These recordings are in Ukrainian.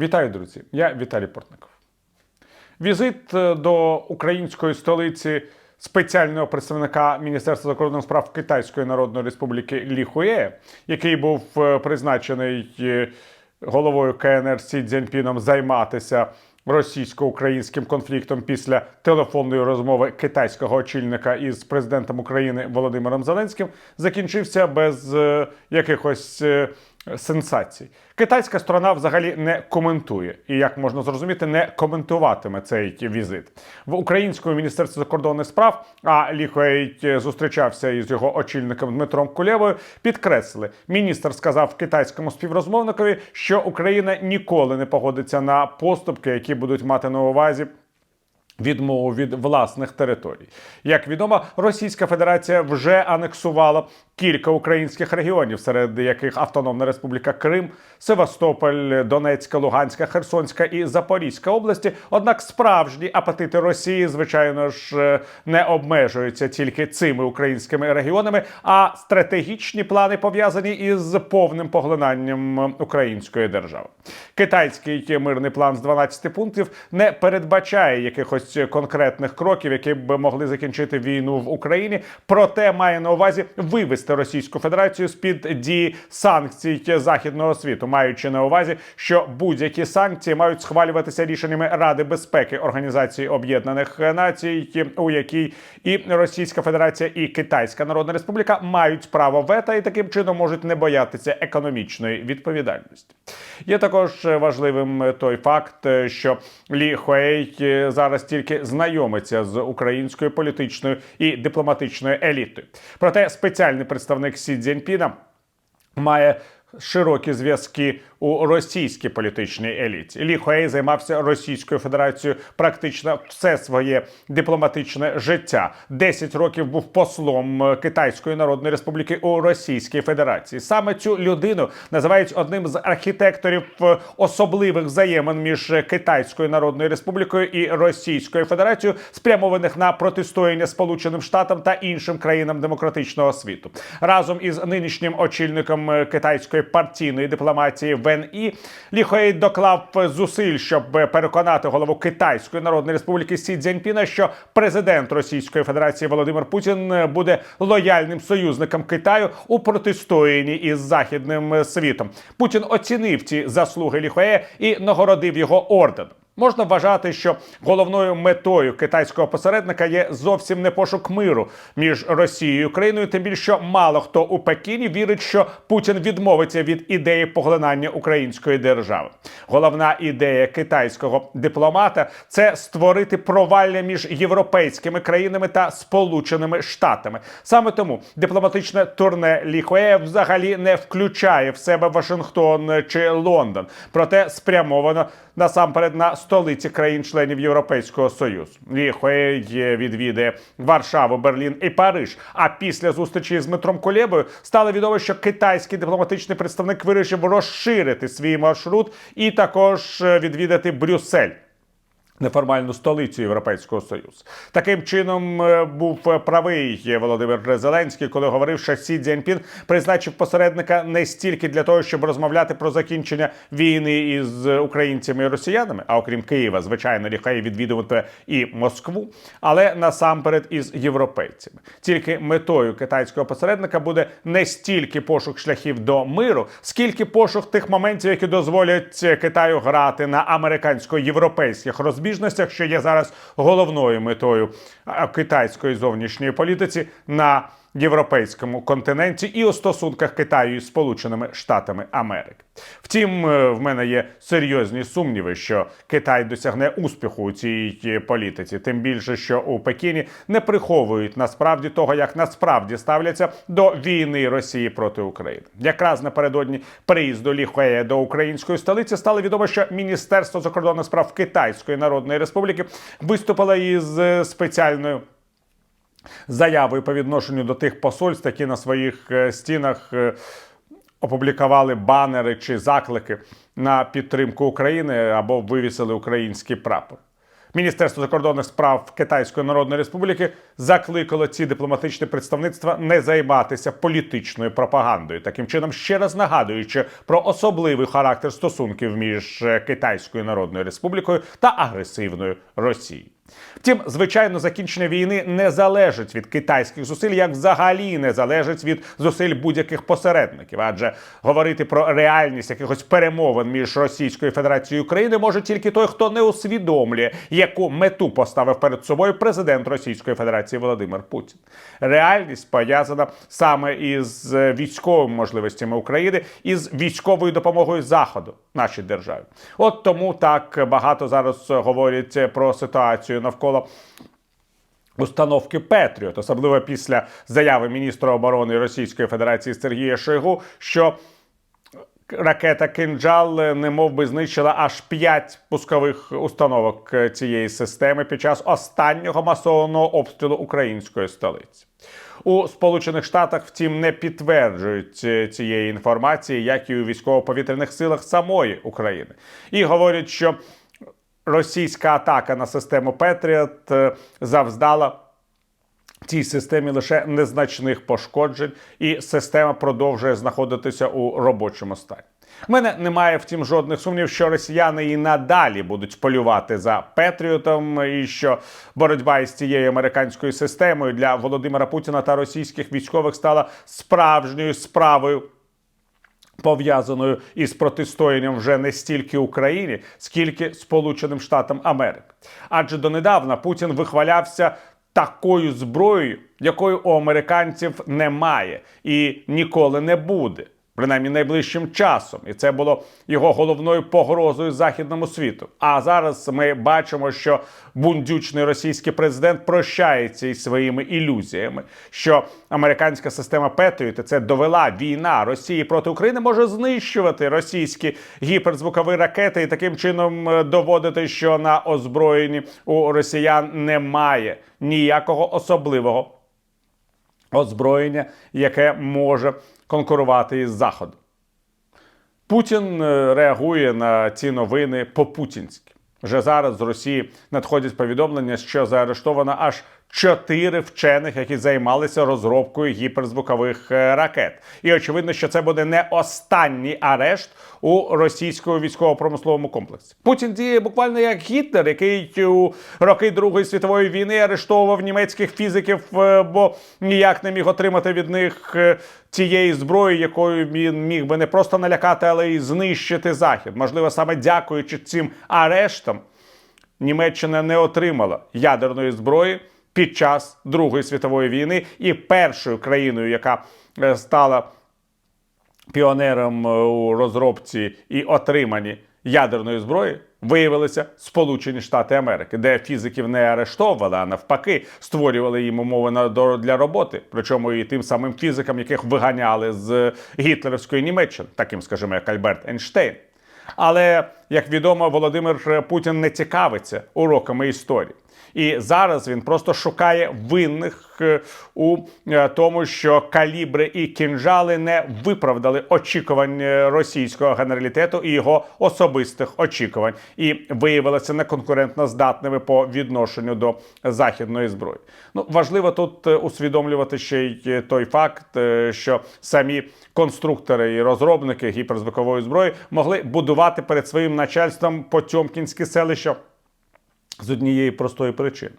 Вітаю, друзі! Я Віталій Портников. Візит е, до української столиці спеціального представника Міністерства закордонних справ Китайської Народної Республіки Лі Хує, який був е, призначений е, головою КНР Сі Цзіньпіном займатися російсько-українським конфліктом після телефонної розмови китайського очільника із президентом України Володимиром Зеленським, закінчився без якихось. Сенсацій. Китайська сторона взагалі не коментує і, як можна зрозуміти, не коментуватиме цей візит в українському міністерстві закордонних справ. А Лі зустрічався із його очільником Дмитром Кулєвою. Підкреслили, міністр сказав китайському співрозмовникові, що Україна ніколи не погодиться на поступки, які будуть мати на увазі відмову від власних територій. Як відомо, Російська Федерація вже анексувала кілька українських регіонів, серед яких Автономна Республіка Крим, Севастополь, Донецька, Луганська, Херсонська і Запорізька області. Однак справжні апетити Росії, звичайно ж, е, не обмежуються тільки цими українськими регіонами, а стратегічні плани пов'язані із повним поглинанням української держави. Китайський мирний план з 12 пунктів не передбачає якихось конкретних кроків, які б могли закінчити війну в Україні. Проте має на увазі вивести Російську Федерацію з під дії санкцій західного світу, маючи на увазі, що будь-які санкції мають схвалюватися рішеннями Ради безпеки Організації Об'єднаних Націй, у якій і Російська Федерація, і Китайська Народна Республіка мають право вето і таким чином можуть не боятися економічної відповідальності. Є також важливим той факт, що Лі Хуей зараз тільки знайомиться з українською політичною і дипломатичною елітою. Проте спеціальний представник Сі Цзіньпіна має широкі зв'язки у російській політичній еліті. Лі Хуей займався Російською Федерацією практично все своє дипломатичне життя. Десять років був послом Китайської Народної Республіки у Російській Федерації. Саме цю людину називають одним з архітекторів особливих взаємин між Китайською Народною Республікою і Російською Федерацією, спрямованих на протистояння Сполученим Штатам та іншим країнам демократичного світу. Разом із нинішнім очільником е, китайської партійної дипломатії Вен І Ліхоей доклав зусиль, щоб переконати голову Китайської Народної Республіки Сі Цзіньпіна, що президент Російської Федерації Володимир Путін буде лояльним союзником Китаю у протистоянні із західним світом. Путін оцінив ці заслуги Ліхоє і нагородив його орденом. Можна вважати, що головною метою китайського посередника є зовсім не пошук миру між Росією і Україною, тим більше що мало хто у Пекіні вірить, що Путін відмовиться від ідеї поглинання української держави. Головна ідея китайського дипломата це створити провалля між європейськими країнами та Сполученими Штатами. Саме тому дипломатичне турне Ліхуея взагалі не включає в себе Вашингтон чи Лондон, проте спрямовано насамперед на столиці країн-членів Європейського Союзу. Ліхуей відвідає Варшаву, Берлін і Париж. А після зустрічі з Дмитром Кулєбою стало відомо, що китайський дипломатичний представник вирішив розширити свій маршрут і також е, відвідати Брюссель. Неформальну столицю Європейського Союзу таким чином е, був правий Володимир Зеленський, коли говорив, що Сі Цзіньпін призначив посередника не стільки для того, щоб розмовляти про закінчення війни із українцями і росіянами, а окрім Києва, звичайно, ліхай відвідувати і Москву, але насамперед із європейцями. Тільки метою китайського посередника буде не стільки пошук шляхів до миру, скільки пошук тих моментів, які дозволять Китаю грати на американсько-європейських розбіжностях, що є зараз головною метою китайської зовнішньої політиці на європейському континенті і у стосунках Китаю із Сполученими Штатами Америки. Втім, е, в мене є серйозні сумніви, що Китай досягне успіху у цій політиці, тим більше, що у Пекіні не приховують насправді того, як насправді ставляться до війни Росії проти України. Якраз напередодні приїзду Лі Хуея до української столиці стало відомо, що Міністерство закордонних справ Китайської Народної Республіки виступило із е, спеціальною заявою по відношенню до тих посольств, які на своїх е, стінах е, опублікували банери чи заклики на підтримку України або вивісили український прапор. Міністерство закордонних справ Китайської Народної Республіки закликало ці дипломатичні представництва не займатися політичною пропагандою, таким чином ще раз нагадуючи про особливий характер стосунків між е, Китайською Народною Республікою та агресивною Росією. Втім, звичайно, закінчення війни не залежить від китайських зусиль, як взагалі не залежить від зусиль будь-яких посередників. Адже говорити про реальність якихось перемовин між Російською Федерацією і Україною може тільки той, хто не усвідомлює, яку мету поставив перед собою президент Російської Федерації Володимир Путін. Реальність пов'язана саме із е, військовими можливостями України із військовою допомогою Заходу нашій державі. От тому так багато зараз говорять про ситуацію навколо установки Петріот, особливо після заяви міністра оборони Російської Федерації Сергія Шойгу, що ракета Кинджал не мов би знищила аж п'ять пускових установок цієї системи під час останнього масованого обстрілу української столиці. У Сполучених Штатах, втім, не підтверджують цієї інформації, як і у військово-повітряних силах самої України, і говорять, що російська атака на систему Петріот е, завдала цій системі лише незначних пошкоджень, і система продовжує знаходитися у робочому стані. У мене немає втім жодних сумнів, що росіяни і надалі будуть полювати за Петріотом, і що боротьба із цією американською системою для Володимира Путіна та російських військових стала справжньою справою пов'язаною із протистоянням вже не стільки Україні, скільки Сполученим Штатам Америки. Адже донедавна Путін вихвалявся такою зброєю, якої у американців немає і ніколи не буде. Принаймні найближчим часом, і це було його головною погрозою західному світу. А зараз ми бачимо, що бундючний російський президент прощається із своїми ілюзіями, що американська система Петріот, це довела війна Росії проти України, може знищувати російські гіперзвукові ракети і таким чином е, доводити, що на озброєнні у росіян немає ніякого особливого озброєння, яке може конкурувати із Заходом. Путін е, реагує на ці новини по-путінськи. Вже зараз з Росії надходять повідомлення, що заарештовано аж чотири вчених, які займалися розробкою гіперзвукових е, ракет. І очевидно, що це буде не останній арешт у російському військово-промисловому комплексі. Путін діє буквально як Гітлер, який у роки Другої світової війни арештовував німецьких фізиків, е, бо ніяк не міг отримати від них е, тієї зброї, якою він міг би не просто налякати, але й знищити захід. Можливо, саме дякуючи цим арештам, Німеччина не отримала ядерної зброї під час Другої світової війни і першою країною, яка е, стала піонером е, у розробці і отриманні ядерної зброї. Виявилися Сполучені Штати Америки, де фізиків не арештовували, а навпаки, створювали їм умови на для роботи. Причому і тим самим фізикам, яких виганяли з гітлерівської Німеччини, таким, скажімо, як Альберт Ейнштейн. Але як відомо, Володимир Путін не цікавиться уроками історії. І зараз він просто шукає винних е, у е, тому, що калібри і кінжали не виправдали очікувань е, російського генералітету і його особистих очікувань, і виявилися неконкурентно здатними по відношенню до західної зброї. Ну важливо тут усвідомлювати ще й той факт, що самі конструктори і розробники гіперзвукової зброї могли будувати перед своїм начальством потьомкінське селище з однієї простої причини.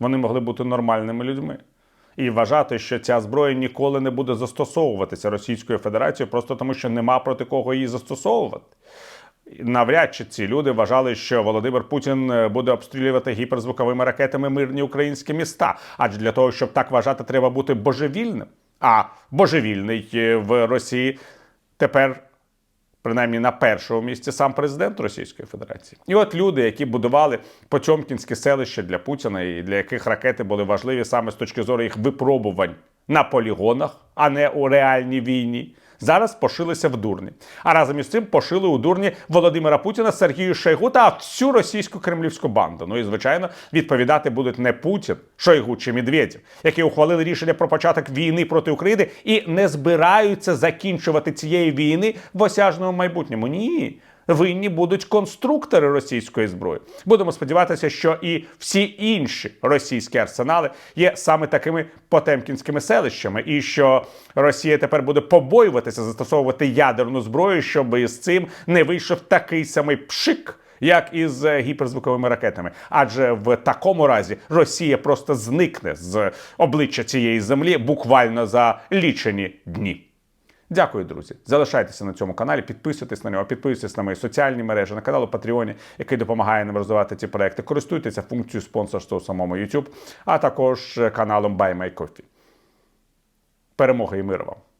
Вони могли бути нормальними людьми. І вважати, що ця зброя ніколи не буде застосовуватися Російською Федерацією, просто тому що нема проти кого її застосовувати. Навряд чи ці люди вважали, що Володимир Путін е, буде обстрілювати гіперзвуковими ракетами мирні українські міста. Адже для того, щоб так вважати, треба бути божевільним. А божевільний е, в Росії тепер принаймні на першому місці сам президент Російської Федерації. І от люди, які будували Потьомкінське селище для Путіна, і для яких ракети були важливі саме з точки зору їх випробувань на полігонах, а не у реальній війні. Зараз пошилися в дурні. А разом із цим пошили у дурні Володимира Путіна, Сергію Шойгу та всю російську кремлівську банду. Ну і звичайно, відповідати будуть не Путін, Шойгу чи Медведєв, які ухвалили рішення про початок війни проти України і не збираються закінчувати цієї війни в осяжному майбутньому. Ні. Винні будуть конструктори російської зброї. Будемо сподіватися, що і всі інші російські арсенали є саме такими потемкінськими селищами, і що Росія тепер буде побоюватися застосовувати ядерну зброю, щоб із цим не вийшов такий самий пшик. Як із е, гіперзвуковими ракетами, адже в такому разі Росія просто зникне з обличчя цієї землі буквально за лічені дні. Дякую, друзі. Залишайтеся на цьому каналі, підписуйтесь на нього, підписуйтесь на мої соціальні мережі, на канал у Патреоні, який допомагає нам розвивати ці проекти. Користуйтеся функцією спонсорства у самому YouTube, а також каналом Buy My Coffee. Перемоги і миру вам!